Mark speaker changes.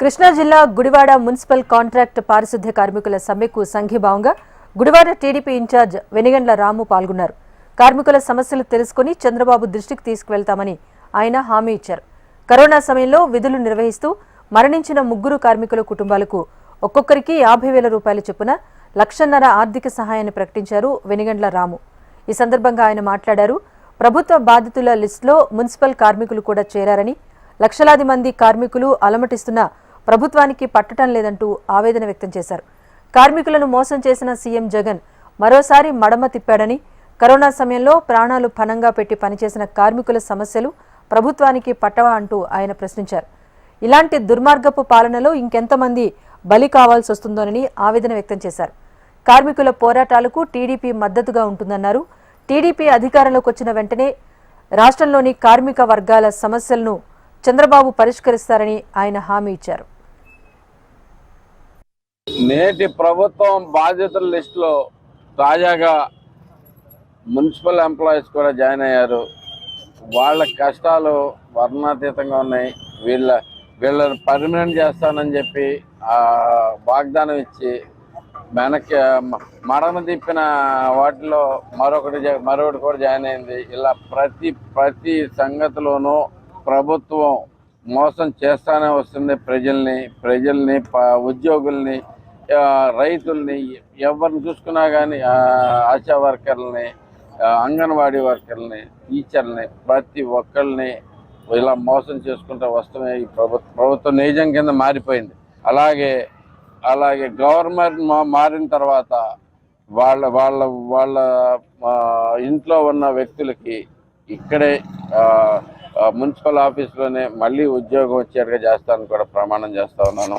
Speaker 1: కృష్ణా జిల్లా Gudivada municipal contract పారిశుద్ధ్య కార్మికుల సమ్మెకు సంఘీభావంగా గుడివాడ టీడీపీ ఇన్ఛార్జ్ వెనిగండ్ల రాము పాల్గొన్నారు. కార్మికుల సమస్యలు తెలుసుకుని చంద్రబాబు దృష్టికి తీసుకువెళ్తామని ఆయన హామీ ఇచ్చారు. కరోనా సమయంలో విధులు నిర్వహిస్తూ మరణించిన ముగ్గురు కార్మికుల కుటుంబాలకు ఒక్కొక్కరికి యాభై వేల రూపాయల చొప్పున లక్షన్నర ఆర్థిక సహాయాన్ని ప్రకటించారు వెనిగండ్ల రాము. ఈ సందర్భంగా ఆయన మాట్లాడారు. ప్రభుత్వ బాధితుల లిస్టులో మున్సిపల్ కార్మికులు కూడా చేరారని లక్షలాది మంది కార్మికులు అలమటిస్తున్న ప్రభుత్వానికి పట్టడం లేదంటూ ఆవేదన వ్యక్తం చేశారు. కార్మికులను మోసం చేసిన సీఎం జగన్ మరోసారి మడమ తిప్పాడని కరోనా సమయంలో ప్రాణాలు పణంగా పెట్టి పనిచేసిన కార్మికుల సమస్యలు ప్రభుత్వానికి పట్టవా అంటూ ఆయన ప్రశ్నించారు. ఇలాంటి దుర్మార్గపు పాలనలో ఇంకెంతమంది బలి కావాల్సి వస్తుందోనని ఆవేదన వ్యక్తం చేశారు. కార్మికుల పోరాటాలకు టీడీపీ మద్దతుగా ఉంటుందన్నారు. టీడీపీ అధికారంలోకి వచ్చిన వెంటనే రాష్ట్రంలోని కార్మిక వర్గాల సమస్యలను చంద్రబాబు పరిష్కరిస్తారని ఆయన హామీ ఇచ్చారు.
Speaker 2: నేటి ప్రభుత్వం బాధ్యతల లిస్టులో తాజాగా మున్సిపల్ ఎంప్లాయీస్ కూడా జాయిన్ అయ్యారు. వాళ్ళ కష్టాలు వర్ణాతీతంగా ఉన్నాయి. వీళ్ళ వీళ్ళని పర్మనెంట్ చేస్తానని చెప్పి వాగ్దానం ఇచ్చి వెనక్కి మడమ తిప్పిన వాటిలో మరొకటి జా- మరొకటి కూడా జాయిన్ అయింది. ఇలా ప్రతి ప్రతి సంగతిలోనూ ప్రభుత్వం మోసం చేస్తానే వస్తుంది ప్రజల్ని ప్రజల్ని ప- ఉద్యోగుల్ని రైతుల్ని ఎవరిని చూసుకున్నా కానీ ఆశా వర్కర్లని అంగన్వాడీ వర్కర్ని టీచర్ని ప్రతి ఒక్కరిని ఇలా మోసం చేసుకుంటూ వస్తమే ఈ ప్రభుత్వం ప్రభుత్వం నిజం కింద మారిపోయింది. అలాగే అలాగే గవర్నమెంట్ మారిన తర్వాత వాళ్ళ వాళ్ళ వాళ్ళ ఇంట్లో ఉన్న వ్యక్తులకి ఇక్కడే మున్సిపల్ ఆఫీస్లోనే మళ్ళీ ఉద్యోగం వచ్చేట్టుగా చేస్తానని కూడా ప్రమాణం చేస్తా ఉన్నాను.